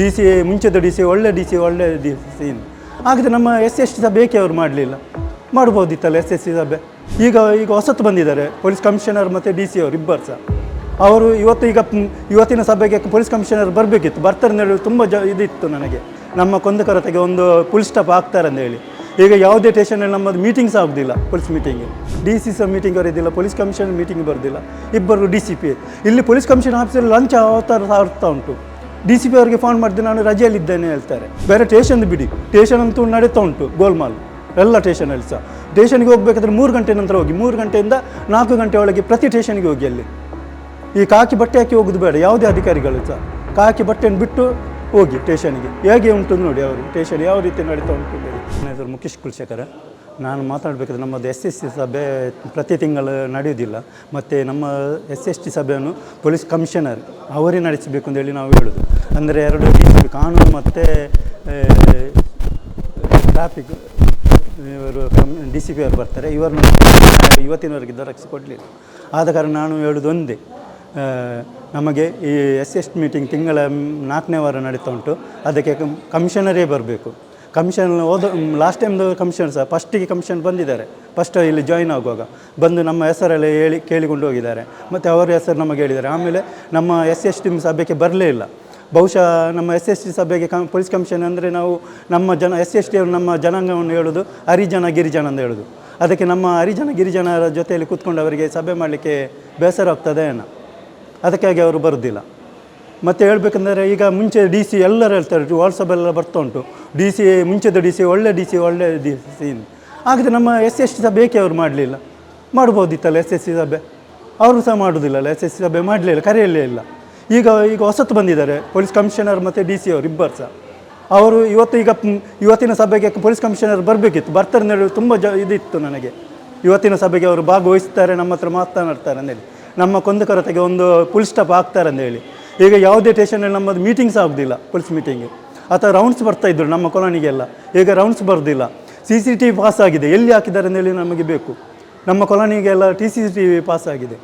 D C ಮುಂಚೆದ D C ಒಳ್ಳೆ D C ಒಳ್ಳೆ ಡಿ ಸಿ ಹಾಗಿದ್ರೆ ನಮ್ಮ ಎಸ್ ಎಸ್ ಟಿ ಸಭೆ ಏಕೆ ಅವರು ಮಾಡಲಿಲ್ಲ? ಮಾಡ್ಬೋದಿತ್ತಲ್ಲ ಎಸ್ ಎಸ್ ಸಿ ಸಭೆ? ಈಗ ಈಗ ಹೊಸತು ಬಂದಿದ್ದಾರೆ, ಪೊಲೀಸ್ ಕಮಿಷನರ್ ಮತ್ತು ಡಿ ಸಿ ಅವರು ಇಬ್ಬರು ಸಹ. ಅವರು ಇವತ್ತು ಈಗ ಇವತ್ತಿನ ಸಭೆಗೆ ಪೊಲೀಸ್ ಕಮಿಷನರ್ ಬರಬೇಕಿತ್ತು. ಬರ್ತಾರೆ ಅಂತ ಹೇಳಿ ತುಂಬ ಜ, ಇದಿತ್ತು ನನಗೆ. ನಮ್ಮ ಕೊಂದಕರತೆಗೆ ಒಂದು ಪುಲ್ ಸ್ಟಾಪ್ ಆಗ್ತಾರೆ ಅಂತ ಹೇಳಿ. ಈಗ ಯಾವುದೇ ಸ್ಟೇಷನಲ್ಲಿ ನಮ್ಮದು ಮೀಟಿಂಗ್ಸ್ ಆಗೋದಿಲ್ಲ, ಪೊಲೀಸ್ ಮೀಟಿಂಗ್ ಡಿ ಸಿ ಸಹ ಮೀಟಿಂಗ್ ಬರೋದಿಲ್ಲ, ಪೊಲೀಸ್ ಕಮಿಷನ್ ಮೀಟಿಂಗ್ ಬರೋದಿಲ್ಲ. ಇಬ್ಬರು ಡಿ ಸಿ ಪಿ ಇಲ್ಲಿ ಪೊಲೀಸ್ ಕಮಿಷನ್ ಆಫೀಸಲ್ಲಿ ಲಂಚ್ ಅವತಾರ ಆಗ್ತಾ ಉಂಟು. ಡಿ ಸಿ ಪಿ ಅವರಿಗೆ ಫೋನ್ ಮಾಡಿದೆ ನಾನು ರಜೆಯಲ್ಲಿದ್ದೇನೆ ಹೇಳ್ತಾರೆ. ಬೇರೆ ಸ್ಟೇಷನ್ ಬಿಡಿ. ಸ್ಟೇಷನ್ ಅಂತೂ ನಡೀತಾ ಉಂಟು ಗೋಲ್ಮಾಲ್. ಎಲ್ಲ ಸ್ಟೇಷನಲ್ಲಿ ಸಹ. ಸ್ಟೇಷನ್ಗೆ ಹೋಗಬೇಕಾದ್ರೆ ಮೂರು ಗಂಟೆ ನಂತರ ಹೋಗಿ. ಮೂರು ಗಂಟೆಯಿಂದ ನಾಲ್ಕು ಗಂಟೆ ಒಳಗೆ ಪ್ರತಿ ಸ್ಟೇಷನ್ಗೆ ಹೋಗಿ ಅಲ್ಲಿ. ಈ ಕಾಕಿ ಬಟ್ಟೆ ಹಾಕಿ ಹೋಗೋದು ಬೇಡ, ಯಾವುದೇ ಅಧಿಕಾರಿಗಳು ಸಹ. ಕಾಕಿ ಬಟ್ಟೆಯನ್ನು ಬಿಟ್ಟು ಹೋಗಿ ಸ್ಟೇಷನ್ಗೆ ಹೇಗೆ ಉಂಟು ನೋಡಿ ಅವರು. ಸ್ಟೇಷನ್ ಯಾವ ರೀತಿ ನಡೀತಾ ಉಂಟು ನನ್ನ ಹೆಸರು ಮುಖೇಶ್ ಕುಲಶೇಖರ. ನಾನು ಮಾತಾಡಬೇಕಾದ್ರೆ ನಮ್ಮದು ಎಸ್ ಎಸ್ ಟಿ ಸಭೆ ಪ್ರತಿ ತಿಂಗಳು ನಡೆಯೋದಿಲ್ಲ ಮತ್ತು ನಮ್ಮ ಎಸ್ ಎಸ್ ಟಿ ಸಭೆಯನ್ನು ಪೊಲೀಸ್ ಕಮಿಷನರ್ ಅವರೇ ನಡೆಸಬೇಕು ಅಂತೇಳಿ ನಾವು ಹೇಳೋದು. ಅಂದರೆ ಎರಡು ಕಾನೂನು ಮತ್ತು ಟ್ರಾಫಿಕ್ ಇವರು ಡಿ ಸಿ ಪಿ ಅವರು ಬರ್ತಾರೆ. ಇವರನ್ನು ಇವತ್ತಿನವರೆಗೆ ದೊರಕಿಸಿ ಕೊಡಲಿಲ್ಲ. ಆದ ಕಾರಣ ನಾನು ಹೇಳೋದು ನಮಗೆ ಈ ಎಸ್ ಎಸ್ ಮೀಟಿಂಗ್ ತಿಂಗಳ ನಾಲ್ಕನೇ ವಾರ ನಡೀತಾ ಉಂಟು. ಅದಕ್ಕೆ ಕಮಿಷನರೇ ಬರಬೇಕು. ಕಮಿಷನ್ ಹೋದ ಲಾಸ್ಟ್ ಟೈಮ್ದು ಕಮಿಷನ್ ಸರ್ ಫಸ್ಟಿಗೆ ಕಮಿಷನ್ ಬಂದಿದ್ದಾರೆ. ಫಸ್ಟ್ ಇಲ್ಲಿ ಜಾಯಿನ್ ಆಗುವಾಗ ಬಂದು ನಮ್ಮ ಹೆಸರೆಲ್ಲ ಹೇಳಿ, ಕೇಳಿಕೊಂಡು ಹೋಗಿದ್ದಾರೆ. ಮತ್ತು ಅವರ ಹೆಸರು ನಮಗೆ ಹೇಳಿದ್ದಾರೆ. ಆಮೇಲೆ ನಮ್ಮ ಎಸ್ ಎಸ್ ಟಿ ಸಭೆಗೆ ಬರಲೇ ಇಲ್ಲ. ಬಹುಶಃ ನಮ್ಮ ಎಸ್ ಎಸ್ ಟಿ ಸಭೆಗೆ ಕಮ್ ಪೊಲೀಸ್ ಕಮಿಷನ್ ಅಂದರೆ ನಾವು ನಮ್ಮ ಜನ ಎಸ್ ಎಸ್ ಟಿ ಅವರು ನಮ್ಮ ಜನಾಂಗವನ್ನು ಹೇಳೋದು, ಹರಿಜನ ಗಿರಿಜನ ಅಂತ ಹೇಳೋದು. ಅದಕ್ಕೆ ನಮ್ಮ ಹರಿಜನ ಗಿರಿಜನರ ಜೊತೆಯಲ್ಲಿ ಕೂತ್ಕೊಂಡು ಅವರಿಗೆ ಸಭೆ ಮಾಡಲಿಕ್ಕೆ ಬೇಸರ ಆಗ್ತದೆ ಏನೋ. ಅದಕ್ಕಾಗಿ ಅವರು ಬರೋದಿಲ್ಲ. ಮತ್ತು ಹೇಳ್ಬೇಕಂದ್ರೆ ಈಗ ಮುಂಚೆ ಡಿ ಸಿ ಎಲ್ಲರೂ ಹೇಳ್ತಾರೆ, ವಾಟ್ಸಪ್ ಎಲ್ಲ ಬರ್ತಾ ಉಂಟು. ಡಿ ಸಿ ಮುಂಚೆದ ಡಿ ಸಿ ಒಳ್ಳೆ ಡಿ ಸಿ ಒಳ್ಳೆ ಡಿ ಸಿ ಹಾಗಿದ್ರೆ ನಮ್ಮ ಎಸ್ ಎಸ್ ಟಿ ಸಭೆ ಏಕೆ ಅವರು ಮಾಡಲಿಲ್ಲ? ಮಾಡ್ಬೋದಿತ್ತಲ್ಲ ಎಸ್ ಎಸ್ ಸಿ ಸಭೆ? ಅವರು ಸಹ ಮಾಡೋದಿಲ್ಲಲ್ಲ ಎಸ್ ಎಸ್ ಸಿ ಸಭೆ ಮಾಡಲಿಲ್ಲ, ಕರೆಯಲೇ ಇಲ್ಲ. ಈಗ ಈಗ ಹೊಸತು ಬಂದಿದ್ದಾರೆ, ಪೊಲೀಸ್ ಕಮಿಷನರ್ ಮತ್ತು ಡಿ ಸಿ ಅವರು ಇಬ್ಬರು ಸಹ. ಅವರು ಇವತ್ತು ಈಗ ಇವತ್ತಿನ ಸಭೆಗೆ ಪೊಲೀಸ್ ಕಮಿಷನರ್ ಬರಬೇಕಿತ್ತು. ಬರ್ತಾರೆ ಅಂತ ಹೇಳಿ ತುಂಬ ಜ, ಇದಿತ್ತು ನನಗೆ. ಇವತ್ತಿನ ಸಭೆಗೆ ಅವರು ಭಾಗವಹಿಸ್ತಾರೆ, ನಮ್ಮ ಹತ್ರ ಮಾತನಾಡ್ತಾರೆ ಅಂತೇಳಿ ನಮ್ಮ ಕೊಂದಕರತೆಗೆ ಒಂದು ಪುಲ್ ಸ್ಟಾಪ್ ಆಗ್ತಾರೆ ಅಂತ ಹೇಳಿ ಈಗ ಯಾವುದೇ ಸ್ಟೇಷನಲ್ಲಿ ನಮ್ಮದು ಮೀಟಿಂಗ್ಸ್ ಆಗೋದಿಲ್ಲ ಪೊಲೀಸ್ ಮೀಟಿಂಗ್ ಅಥವಾ ರೌಂಡ್ಸ್ ಬರ್ತಾ ಇದ್ದರು ನಮ್ಮ ಕಾಲೋನಿಗೆಲ್ಲ ಈಗ ರೌಂಡ್ಸ್ ಬರೋದಿಲ್ಲ. C C T V pass ಆಗಿದೆ. ಎಲ್ಲಿ ಹಾಕಿದ್ದಾರೆ ಅಂತೇಳಿ ನಮಗೆ ಬೇಕು. ನಮ್ಮ ಕಾಲೋನಿಗೆಲ್ಲ T C T V pass ಆಗಿದೆ.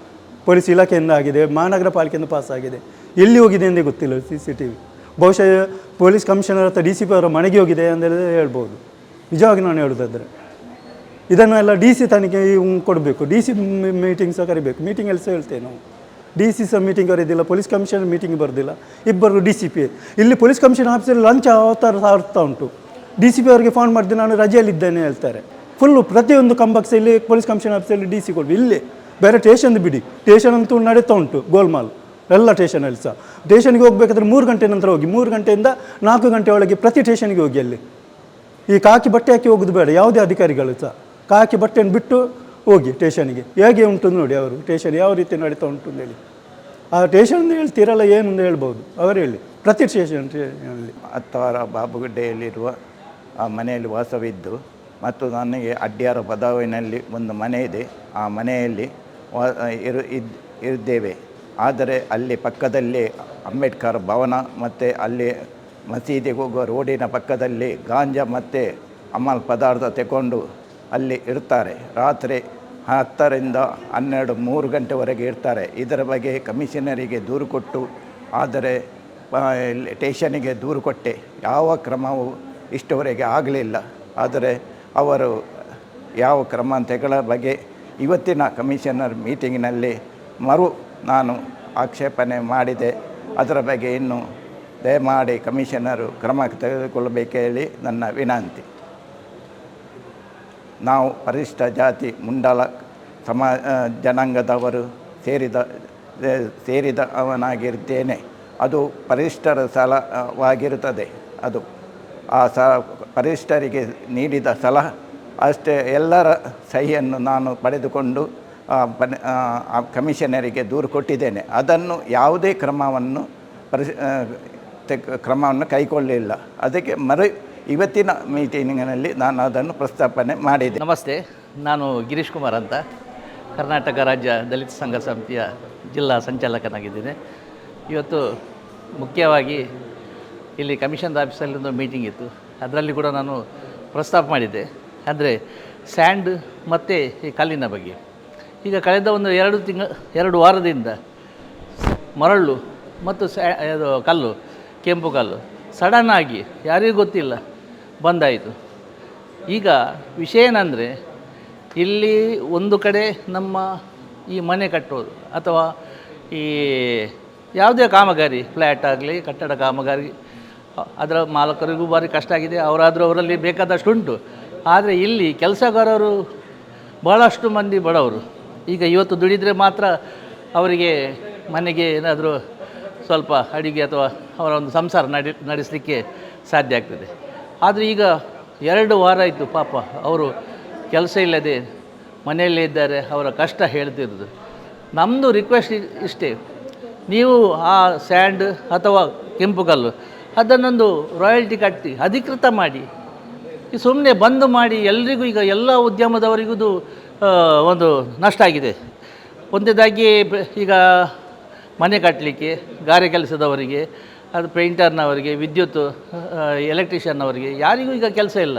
ಪೊಲೀಸ್ ಇಲಾಖೆಯಿಂದ ಆಗಿದೆ, ಮಹಾನಗರ ಪಾಲಿಕೆಯಿಂದ ಪಾಸ್ ಆಗಿದೆ. ಎಲ್ಲಿ ಹೋಗಿದೆ ಎಂದೇ ಗೊತ್ತಿಲ್ಲ ಸಿ ಸಿ ಟಿ ವಿ ಬಹುಶಃ ಪೊಲೀಸ್ ಕಮಿಷನರ್ ಅಥವಾ ಡಿ ಸಿ ಪಿ ಅವರ ಮನೆಗೆ ಹೋಗಿದೆ ಅಂತೇಳಿ ಹೇಳ್ಬೋದು. ನಿಜವಾಗಿ ನಾನು ಹೇಳೋದಾದರೆ. ಇದನ್ನೆಲ್ಲ ಡಿ ಸಿ ತನಿಖೆ ಕೊಡಬೇಕು. ಡಿ ಸಿ ಮೀಟಿಂಗ್ ಸಹ ಕರಿಬೇಕು ಮೀಟಿಂಗಲ್ಲಿ ಸಹ ಹೇಳ್ತೇವೆ ನಾವು. ಡಿ ಸಿ ಸಹ ಮೀಟಿಂಗ್ ಬರೋದಿಲ್ಲ ಪೊಲೀಸ್ ಕಮಿಷನರ್ ಮೀಟಿಂಗ್ ಬರೋದಿಲ್ಲ, ಇಬ್ಬರು ಡಿ ಸಿ ಪಿ ಇಲ್ಲಿ ಪೊಲೀಸ್ ಕಮಿಷನ್ ಆಫೀಸಲ್ಲಿ ಲಂಚ್ ಅವತಾರ ಸಾರ್ತಾ ಉಂಟು. ಡಿ ಸಿ ಪಿ ಅವರಿಗೆ ಫೋನ್ ಮಾಡಿದ್ರೆ ನಾನು ರಜೆಯಲ್ಲಿದ್ದೇನೆ ಹೇಳ್ತಾರೆ. ಫುಲ್ಲು ಪ್ರತಿಯೊಂದು ಕಂಬಕ್ಸ್ ಇಲ್ಲಿ ಪೊಲೀಸ್ ಕಮಿಷನ್ ಆಫೀಸಲ್ಲಿ ಡಿ ಸಿ ಕೊಡು ಇಲ್ಲೇ, ಬೇರೆ ಸ್ಟೇಷನ್ ಬಿಡಿ. ಸ್ಟೇಷನ್ ಅಂತೂ ನಡೀತಾ ಉಂಟು, ಗೋಲ್ಮಾಲ್. ಎಲ್ಲ ಸ್ಟೇಷನಲ್ಲಿ ಸಹ. ಸ್ಟೇಷನ್ಗೆ ಹೋಗ್ಬೇಕಾದ್ರೆ ಮೂರು ಗಂಟೆ ನಂತರ ಹೋಗಿ. ಮೂರು ಗಂಟೆಯಿಂದ ನಾಲ್ಕು ಗಂಟೆ ಒಳಗೆ ಪ್ರತಿ ಸ್ಟೇಷನ್ಗೆ ಹೋಗಿ ಅಲ್ಲಿ. ಈ ಕಾಕಿ ಬಟ್ಟೆ ಹಾಕಿ ಹೋಗೋದು ಬೇಡ, ಯಾವುದೇ ಅಧಿಕಾರಿಗಳು ಸಹ. ಕಾಕಿ ಬಟ್ಟೆಯನ್ನು ಬಿಟ್ಟು ಹೋಗಿ ಸ್ಟೇಷನ್ಗೆ ಹೇಗೆ ಉಂಟು ನೋಡಿ ಅವರು ಸ್ಟೇಷನ್ ಯಾವ ರೀತಿ ನಡೀತಾ ಉಂಟು ಅಂತ ಹೇಳಿ. ಆ ಸ್ಟೇಷನ್ ಹೇಳ್ತೀರಲ್ಲ ಏನು ಅಂತ ಹೇಳ್ಬೋದು. ಅವರು ಹೇಳಿ. ಪ್ರತಿ ಸ್ಟೇಷನ್ ಸ್ಟೇಷನಲ್ಲಿ ಹತ್ತಾರ ಬಾಬುಗುಡ್ಡೆಯಲ್ಲಿರುವ ಆ ಮನೆಯಲ್ಲಿ ವಾಸವಿದ್ದು, ಮತ್ತು ನನಗೆ ಅಡ್ಡ್ಯಾರ ಬದಾವಿನಲ್ಲಿ ಒಂದು ಮನೆ ಇದೆ. ಆ ಮನೆಯಲ್ಲಿ ವಾ, ಇರು, ಇದ್, ಇದ್ದೇವೆ. ಆದರೆ ಅಲ್ಲಿ ಪಕ್ಕದಲ್ಲಿ ಅಂಬೇಡ್ಕರ್ ಭವನ, ಮತ್ತು ಅಲ್ಲಿ ಮಸೀದಿಗೆ ಹೋಗುವ ರೋಡಿನ ಪಕ್ಕದಲ್ಲಿ ಗಾಂಜಾ ಮತ್ತು ಅಮಲ್ ಪದಾರ್ಥ ತಗೊಂಡು ಅಲ್ಲಿ ಇರ್ತಾರೆ. ರಾತ್ರಿ ಹತ್ತರಿಂದ ಹನ್ನೆರಡು ಮೂರು ಗಂಟೆವರೆಗೆ ಇರ್ತಾರೆ. ಇದರ ಬಗ್ಗೆ ಕಮಿಷನರಿಗೆ ದೂರು ಕೊಟ್ಟು, ಆದರೆ ಟೇಷನಿಗೆ ದೂರು ಕೊಟ್ಟೆ. ಯಾವ ಕ್ರಮವೂ ಇಷ್ಟವರೆಗೆ ಆಗಲಿಲ್ಲ. ಆದರೆ, ಅವರು ಯಾವ ಕ್ರಮ ತೆಗಳ ಬಗ್ಗೆ ಇವತ್ತಿನ ಕಮಿಷನರ್ ಮೀಟಿಂಗಿನಲ್ಲಿ ಮರು ನಾನು ಆಕ್ಷೇಪಣೆ ಮಾಡಿದೆ. ಅದರ ಬಗ್ಗೆ ಇನ್ನು ದಯಮಾಡಿ ಕಮಿಷನರು ಕ್ರಮ ತೆಗೆದುಕೊಳ್ಳಬೇಕೇಳಿ ನನ್ನ ವಿನಂತಿ. ನಾವು ಪರಿಶಿಷ್ಟ ಜಾತಿ ಮುಂಡಲ ಸಮಾ ಜನಾಂಗದವರು ಸೇರಿದ ಸೇರಿದ ಅವನಾಗಿರ್ತೇನೆ ಅದು ಪರಿಶಿಷ್ಟರ ಸಲವಾಗಿರುತ್ತದೆ ಅದು. ಆ ಸ ಪರಿಶಿಷ್ಟರಿಗೆ ನೀಡಿದ ಸಲ ಅಷ್ಟೇ ಎಲ್ಲರ ಸಹಿಯನ್ನು ನಾನು ಪಡೆದುಕೊಂಡು ಕಮಿಷನರಿಗೆ ದೂರು ಕೊಟ್ಟಿದ್ದೇನೆ. ಅದನ್ನು ಯಾವುದೇ ಕ್ರಮವನ್ನು ಪರಿಶ್ ಆ, ಕ್ರಮವನ್ನು ಕೈಗೊಳ್ಳಲಿಲ್ಲ ಅದಕ್ಕೆ ಮರು ಇವತ್ತಿನ ಮೀಟಿಂಗಿನಲ್ಲಿ ನಾನು ಅದನ್ನು ಪ್ರಸ್ತಾಪನೆ ಮಾಡಿದೆ. ನಮಸ್ತೆ, ನಾನು ಗಿರೀಶ್ ಕುಮಾರ್ ಅಂತ. ಕರ್ನಾಟಕ ರಾಜ್ಯ ದಲಿತ ಸಂಘ ಸಮಿತಿಯ ಜಿಲ್ಲಾ ಸಂಚಾಲಕನಾಗಿದ್ದೇನೆ. ಇವತ್ತು ಮುಖ್ಯವಾಗಿ ಇಲ್ಲಿ ಕಮಿಷನ್ ಆಫೀಸಲ್ಲಿ ಒಂದು ಮೀಟಿಂಗ್ ಇತ್ತು. ಅದರಲ್ಲಿ ಕೂಡ ನಾನು ಪ್ರಸ್ತಾಪ ಮಾಡಿದ್ದೆ. ಅಂದರೆ ಸ್ಯಾಂಡ್ ಮತ್ತು ಈ ಕಲ್ಲಿನ ಬಗ್ಗೆ. ಈಗ ಕಳೆದ ಒಂದು ಎರಡು ತಿಂಗ, ಎರಡು ವಾರದಿಂದ ಮರಳು ಮತ್ತು ಸ್ಯಾ ಕಲ್ಲು, ಕೆಂಪು ಕಲ್ಲು. ಸಡನ್ನಾಗಿ ಯಾರಿಗೂ ಗೊತ್ತಿಲ್ಲ. ಬಂದಾಯಿತು. ಈಗ ವಿಷಯ ಏನಂದರೆ, ಇಲ್ಲಿ ಒಂದು ಕಡೆ ನಮ್ಮ ಈ ಮನೆ ಕಟ್ಟೋದು ಅಥವಾ ಈ ಯಾವುದೇ ಕಾಮಗಾರಿ ಫ್ಲ್ಯಾಟ್ ಆಗಲಿ, ಕಟ್ಟಡ ಕಾಮಗಾರಿ, ಅದರ ಮಾಲಕರಿಗೂ ಭಾರಿ ಕಷ್ಟ ಆಗಿದೆ, ಅವರಾದರೂ ಅವರಲ್ಲಿ ಬೇಕಾದಷ್ಟು ಉಂಟು. ಆದರೆ ಇಲ್ಲಿ ಕೆಲಸಗಾರರು ಭಾಳಷ್ಟು ಮಂದಿ ಬಡವರು. ಈಗ ಇವತ್ತು ದುಡಿದರೆ ಮಾತ್ರ ಅವರಿಗೆ ಮನೆಗೆ ಏನಾದರೂ ಸ್ವಲ್ಪ ಅಡುಗೆ ಅಥವಾ ಅವರ ಒಂದು ಸಂಸಾರ ನಡೆ, ನಡೆಸಲಿಕ್ಕೆ ಸಾಧ್ಯ ಆಗ್ತದೆ. ಆದರೆ ಈಗ ಎರಡು ವಾರ ಆಯಿತು, ಪಾಪ. ಅವರು ಕೆಲಸ ಇಲ್ಲದೆ ಮನೆಯಲ್ಲೇ ಇದ್ದಾರೆ, ಅವರ ಕಷ್ಟ ಹೇಳ್ತಿರೋದು. ನಮ್ಮದು ರಿಕ್ವೆಸ್ಟ್ ಇಷ್ಟೇ. ನೀವು ಆ ಸ್ಯಾಂಡ್ ಅಥವಾ ಕೆಂಪು ಕಲ್ಲು, ಅದನ್ನೊಂದು ರಾಯಲ್ಟಿ ಕಟ್ಟಿ, ಅಧಿಕೃತ ಮಾಡಿ. ಈ ಸುಮ್ಮನೆ ಬಂದ್ ಮಾಡಿ, ಎಲ್ರಿಗೂ ಈಗ ಎಲ್ಲ ಉದ್ಯಮದವರಿಗೂ ಒಂದು ನಷ್ಟ ಆಗಿದೆ. ಒಂದೇದಾಗಿ ಈಗ ಮನೆ ಕಟ್ಟಲಿಕ್ಕೆ ಗಾರೆ ಕೆಲಸದವರಿಗೆ ಅದು ಪೇಂಟರ್ನವರಿಗೆ, ವಿದ್ಯುತ್ ಎಲೆಕ್ಟ್ರಿಷಿಯನ್ನವರಿಗೆ, ಯಾರಿಗೂ ಈಗ ಕೆಲಸ ಇಲ್ಲ.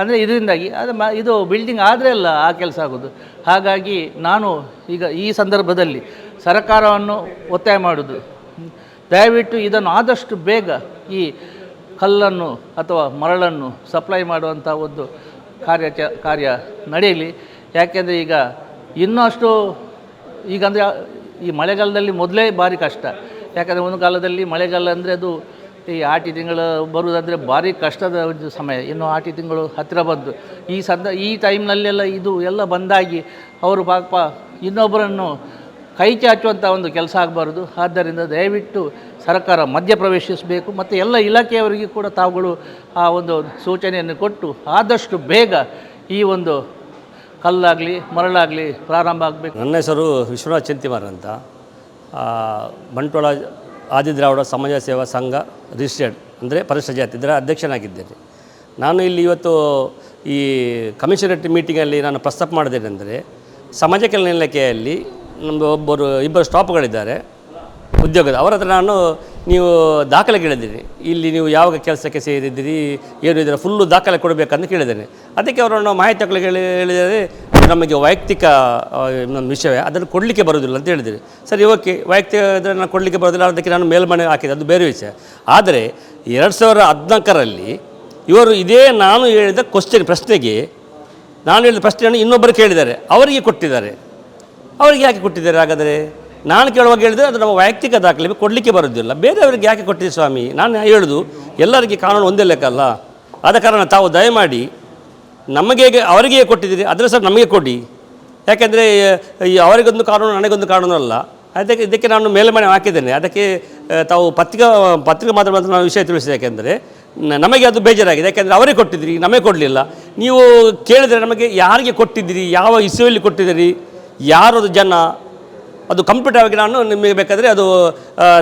ಅಂದರೆ ಇದರಿಂದಾಗಿ ಅದು ಮ, ಇದು ಬಿಲ್ಡಿಂಗ್ ಆದರೆ ಅಲ್ಲ ಆ ಕೆಲಸ ಆಗೋದು. ಹಾಗಾಗಿ ನಾನು ಈಗ ಈ ಸಂದರ್ಭದಲ್ಲಿ ಸರ್ಕಾರವನ್ನು ಒತ್ತಾಯ ಮಾಡೋದು. ದಯವಿಟ್ಟು ಇದನ್ನು ಆದಷ್ಟು ಬೇಗ ಈ ಕಲ್ಲನ್ನು ಅಥವಾ ಮರಳನ್ನು ಸಪ್ಲೈ ಮಾಡುವಂಥ ಒಂದು ಕಾರ್ಯ ಕಾರ್ಯ ನಡೆಯಲಿ. ಯಾಕೆಂದರೆ ಈಗ ಇನ್ನೂ ಅಷ್ಟು ಈಗ ಅಂದರೆ ಈ ಮಳೆಗಾಲದಲ್ಲಿ ಮೊದಲೇ ಭಾರಿ ಕಷ್ಟ. ಯಾಕಂದರೆ ಒಂದು ಕಾಲದಲ್ಲಿ ಮಳೆಗಾಲ ಅಂದರೆ ಅದು ಈ ಆಟಿ ತಿಂಗಳು ಬರುವುದಂದರೆ ಭಾರಿ ಕಷ್ಟದ ಒಂದು ಸಮಯ. ಇನ್ನು ಆಟಿ ತಿಂಗಳು ಹತ್ತಿರ ಬಂದು. ಈ ಸಂದ ಈ ಟೈಮ್ನಲ್ಲೆಲ್ಲ ಇದು ಎಲ್ಲ ಬಂದಾಗಿ ಅವರು ಪಾಪ ಇನ್ನೊಬ್ಬರನ್ನು ಕೈ ಚಾಚುವಂಥ ಒಂದು ಕೆಲಸ ಆಗಬಾರ್ದು. ಆದ್ದರಿಂದ ದಯವಿಟ್ಟು ಸರ್ಕಾರ ಮಧ್ಯಪ್ರವೇಶಿಸಬೇಕು ಮತ್ತು ಎಲ್ಲ ಇಲಾಖೆಯವರಿಗೆ ಕೂಡ ತಾವುಗಳು ಆ ಒಂದು ಸೂಚನೆಯನ್ನು ಕೊಟ್ಟು ಆದಷ್ಟು ಬೇಗ ಈ ಒಂದು ಕಲ್ಲಾಗಲಿ, ಮರಳಾಗಲಿ ಪ್ರಾರಂಭ ಆಗಬೇಕು. ನನ್ನ ಹೆಸರು ವಿಶ್ವನಾಥ್ ಚಂತಿಮಾರ್ ಅಂತ. ಬಂಟ್ವಾಳ ಆದಿದ್ರಾವಿಡ ಸಮಾಜ ಸೇವಾ ಸಂಘ ರಿಜಿಸ್ಟರ್ಡ್ ಅಂದರೆ ಪರಿಷ್ಠ ಜಾತಿ, ಇದರ ಅಧ್ಯಕ್ಷನಾಗಿದ್ದೇನೆ. ನಾನು ಇಲ್ಲಿ ಇವತ್ತು ಈ ಕಮಿಷನರೇಟ್ ಮೀಟಿಂಗಲ್ಲಿ ನಾನು ಪ್ರಸ್ತಾಪ ಮಾಡಿದ್ದೇನೆಂದರೆ, ಸಮಾಜ ಕಲ್ಯಾಣ ಇಲಾಖೆಯಲ್ಲಿ ನಮ್ಮದು ಒಬ್ಬರು, ಇಬ್ಬರು ಸ್ಟಾಪ್ಗಳಿದ್ದಾರೆ ಉದ್ಯೋಗದ ಅವರ ಹತ್ರ ನಾನು ನೀವು ದಾಖಲೆ ಕೇಳಿದ್ದೀರಿ ಇಲ್ಲಿ ನೀವು ಯಾವಾಗ ಕೆಲಸಕ್ಕೆ ಸೇರಿದ್ದೀರಿ, ಏನು ಇದರ ಫುಲ್ಲು ದಾಖಲೆ ಕೊಡಬೇಕಂತ ಕೇಳಿದ್ದೇನೆ. ಅದಕ್ಕೆ ಅವರನ್ನು ಮಾಹಿತಿ ಹಾಕಲು ಹೇಳಿ, ಹೇಳಿದರೆ ನಮಗೆ ವೈಯಕ್ತಿಕ ಇನ್ನೊಂದು ವಿಷಯವೇ, ಅದನ್ನು ಕೊಡಲಿಕ್ಕೆ ಬರೋದಿಲ್ಲ ಅಂತ ಹೇಳಿದ್ದೀರಿ. ಸರಿ, ಓಕೆ, ವೈಯಕ್ತಿಕ ಇದನ್ನು ಕೊಡಲಿಕ್ಕೆ ಬರೋದಿಲ್ಲ ಅದಕ್ಕೆ ನಾನು ಮೇಲ್ಮನೆ ಹಾಕಿದೆ ಅದು ಬೇರೆ ವಿಷಯ. ಆದರೆ ಎರಡು ಸಾವಿರದ ಹದಿನಾಲ್ಕರಲ್ಲಿ ಇವರು ಇದೇ ನಾನು ಹೇಳಿದ ಕ್ವಶನ್ ಪ್ರಶ್ನೆಗೆ, ನಾನು ಹೇಳಿದ ಪ್ರಶ್ನೆಯನ್ನು ಇನ್ನೊಬ್ಬರು ಕೇಳಿದ್ದಾರೆ, ಅವರಿಗೆ ಕೊಟ್ಟಿದ್ದಾರೆ. ಅವರಿಗೆ ಯಾಕೆ ಕೊಟ್ಟಿದ್ದಾರೆ ಹಾಗಾದರೆ? ನಾನು ಕೇಳುವಾಗ ಹೇಳಿದರೆ ಅದು ನಮ್ಮ ವೈಯಕ್ತಿಕ ದಾಖಲೆ, ಕೊಡಲಿಕ್ಕೆ ಬರೋದಿಲ್ಲ. ಬೇರೆಯವರಿಗೆ ಯಾಕೆ ಕೊಟ್ಟಿದೆ ಸ್ವಾಮಿ? ನಾನು ಹೇಳುದು, ಎಲ್ಲರಿಗೆ ಕಾನೂನು ಒಂದೇ ಲೆಕ್ಕ ಅಲ್ಲ ಆದ ಕಾರಣ ತಾವು ದಯಮಾಡಿ ನಮಗೆ ಅವರಿಗೆ ಕೊಟ್ಟಿದ್ದೀರಿ, ಅದರಲ್ಲಿ ಸಹ ನಮಗೆ ಕೊಡಿ. ಯಾಕೆಂದರೆ ಅವರಿಗೊಂದು ಕಾನೂನು, ನನಗೊಂದು ಕಾನೂನು ಅಲ್ಲ. ಅದಕ್ಕೆ, ಇದಕ್ಕೆ ನಾನು ಮೇಲ್ಮನೆ ಹಾಕಿದ್ದೇನೆ. ಅದಕ್ಕೆ ತಾವು ಪತ್ರಿಕಾ, ಪತ್ರಿಕೆ ಮಾಧ್ಯಮದ ನಾನು ವಿಷಯ ತಿಳಿಸಿದೆ. ಯಾಕೆಂದರೆ ನಮಗೆ ಅದು ಬೇಜಾರಾಗಿದೆ. ಯಾಕೆಂದರೆ ಅವರೇ ಕೊಟ್ಟಿದ್ದೀರಿ, ನಮಗೆ ಕೊಡಲಿಲ್ಲ. ನೀವು ಕೇಳಿದರೆ ನಮಗೆ ಯಾರಿಗೆ ಕೊಟ್ಟಿದ್ದೀರಿ, ಯಾವ ಇಸುವಲ್ಲಿ ಕೊಟ್ಟಿದ್ದೀರಿ, ಯಾರದು ಜನ ಅದು ಕಂಪ್ಯೂಟರ್ ಆಗಿ ನಾನು ನಿಮಗೆ ಬೇಕಾದರೆ ಅದು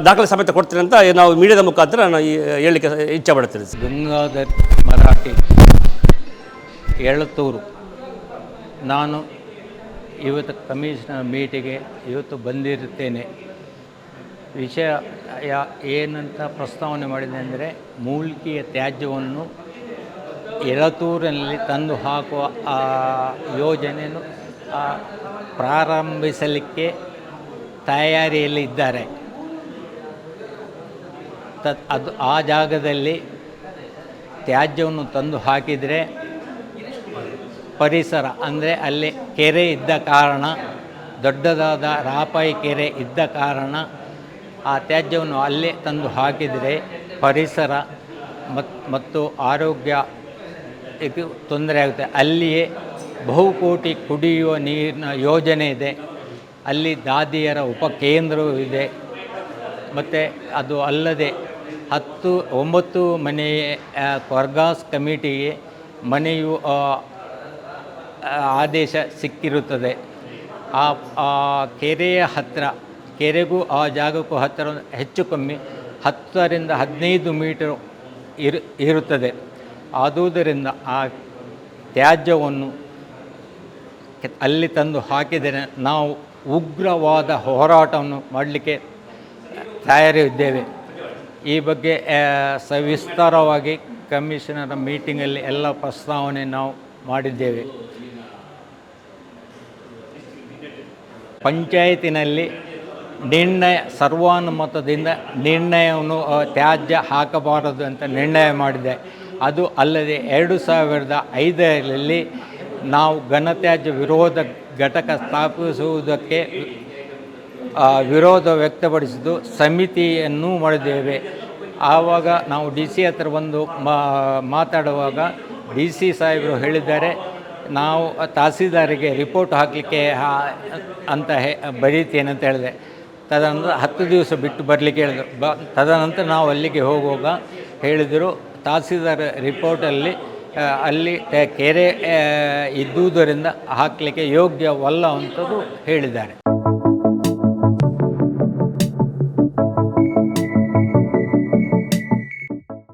ದಾಖಲೆ ಸಮೇತ ಕೊಡ್ತೀನಿ ಅಂತ ನಾವು ಮೀಡಿಯಾದ ಮುಖಾಂತರ ನಾನು ಹೇಳಲಿಕ್ಕೆ ಇಚ್ಛೆ ಪಡ್ತೀನಿ ಗಂಗಾಧರ್ ಮರಾಠಿ ಎಳತೂರು ನಾನು ಇವತ್ತು ಕಮಿಷನರ್ ಮೀಟಿಗೆ ಇವತ್ತು ಬಂದಿರುತ್ತೇನೆ. ವಿಷಯ ಯಾ, ಏನಂತ ಪ್ರಸ್ತಾವನೆ ಮಾಡಿದೆ ಅಂದರೆ ಮೂಲಿಕೆಯ ತ್ಯಾಜ್ಯವನ್ನು ಎಳತೂರಿನಲ್ಲಿ ತಂದು ಹಾಕುವ ಯೋಜನೆಯನ್ನು ಪ್ರಾರಂಭಿಸಲಿಕ್ಕೆ ತಯಾರಿಯಲ್ಲಿ ಇದ್ದಾರೆ. ತತ್ ಅದು ಆ ಜಾಗದಲ್ಲಿ ತ್ಯಾಜ್ಯವನ್ನು ತಂದು ಹಾಕಿದರೆ ಪರಿಸರ, ಅಂದರೆ ಅಲ್ಲಿ ಕೆರೆ ಇದ್ದ ಕಾರಣ, ದೊಡ್ಡದಾದ ರಾಪಾಯಿ ಕೆರೆ ಇದ್ದ ಕಾರಣ ಆ ತ್ಯಾಜ್ಯವನ್ನು ಅಲ್ಲೇ ತಂದು ಹಾಕಿದರೆ ಪರಿಸರ ಮತ್ ಮತ್ತು ಆರೋಗ್ಯ ಇದು ತೊಂದರೆ ಆಗುತ್ತೆ. ಅಲ್ಲಿಯೇ ಬಹುಕೋಟಿ ಕುಡಿಯುವ ನೀರಿನ ಯೋಜನೆ ಇದೆ. ಅಲ್ಲಿ ದಾದಿಯರ ಉಪಕೇಂದ್ರವೂ ಇದೆ. ಮತ್ತು ಅದು ಅಲ್ಲದೆ ಹತ್ತು ಒಂಬತ್ತು ಮನೆ ಆ, ಕೊರ್ಗಾಸ್ ಕಮಿಟಿಗೆ ಮನೆಯು ಆದೇಶ ಸಿಕ್ಕಿರುತ್ತದೆ. ಆ ಕೆರೆಯ ಹತ್ತಿರ ಕೆರೆಗೂ ಆ ಜಾಗಕ್ಕೂ ಹತ್ತಿರ ಹೆಚ್ಚು ಕಮ್ಮಿ ಹತ್ತರಿಂದ ಹದಿನೈದು ಮೀಟರ್ ಇರು ಇರುತ್ತದೆ. ಆದುದರಿಂದ ಆ ತ್ಯಾಜ್ಯವನ್ನು ಅಲ್ಲಿ ತಂದು ಹಾಕಿದರೆ ನಾವು ಉಗ್ರವಾದ ಹೋರಾಟವನ್ನು ಮಾಡಲಿಕ್ಕೆ ತಯಾರಿದ್ದೇವೆ. ಈ ಬಗ್ಗೆ ಸವಿಸ್ತಾರವಾಗಿ ಕಮಿಷನರ ಮೀಟಿಂಗಲ್ಲಿ ಎಲ್ಲ ಪ್ರಸ್ತಾವನೆ ನಾವು ಮಾಡಿದ್ದೇವೆ. ಪಂಚಾಯತಿನಲ್ಲಿ ನಿರ್ಣಯ, ಸರ್ವಾನುಮತದಿಂದ ನಿರ್ಣಯವನ್ನು ತ್ಯಾಜ್ಯ ಹಾಕಬಾರದು ಅಂತ ನಿರ್ಣಯ ಮಾಡಿದೆ. ಅದು ಅಲ್ಲದೆ ಎರಡು ಸಾವಿರದ ಐದರಲ್ಲಿ ನಾವು ಘನತ್ಯಾಜ್ಯ ವಿರೋಧ ಘಟಕ ಸ್ಥಾಪಿಸುವುದಕ್ಕೆ ವಿರೋಧ ವ್ಯಕ್ತಪಡಿಸಿದ್ದು ಸಮಿತಿಯನ್ನು ಮಾಡಿದ್ದೇವೆ. ಆವಾಗ ನಾವು ಡಿ ಸಿ ಹತ್ರ ಬಂದು ಮಾತಾಡುವಾಗ ಡಿ ಸಿ ಸಾಹೇಬರು ಹೇಳಿದ್ದಾರೆ, ನಾವು ತಹಸೀಲ್ದಾರಿಗೆ ರಿಪೋರ್ಟ್ ಹಾಕಲಿಕ್ಕೆ ಅಂತ ಹೇ, ಬರೀತೇನೆ ಅಂತ ಹೇಳಿದೆ. ತದನಂತರ ಹತ್ತು ದಿವಸ ಬಿಟ್ಟು ಬರಲಿಕ್ಕೆ ಹೇಳಿದರು. ಬ, ತದನಂತರ ನಾವು ಅಲ್ಲಿಗೆ ಹೋಗುವಾಗ ಹೇಳಿದರು, ತಹಸೀಲ್ದಾರ್ ರಿಪೋರ್ಟಲ್ಲಿ ಅಲ್ಲಿ ಕೆರೆ ಇದ್ದುದರಿಂದ ಹಾಕಲಿಕ್ಕೆ ಯೋಗ್ಯವಲ್ಲ ಅಂತದು ಹೇಳಿದ್ದಾರೆ.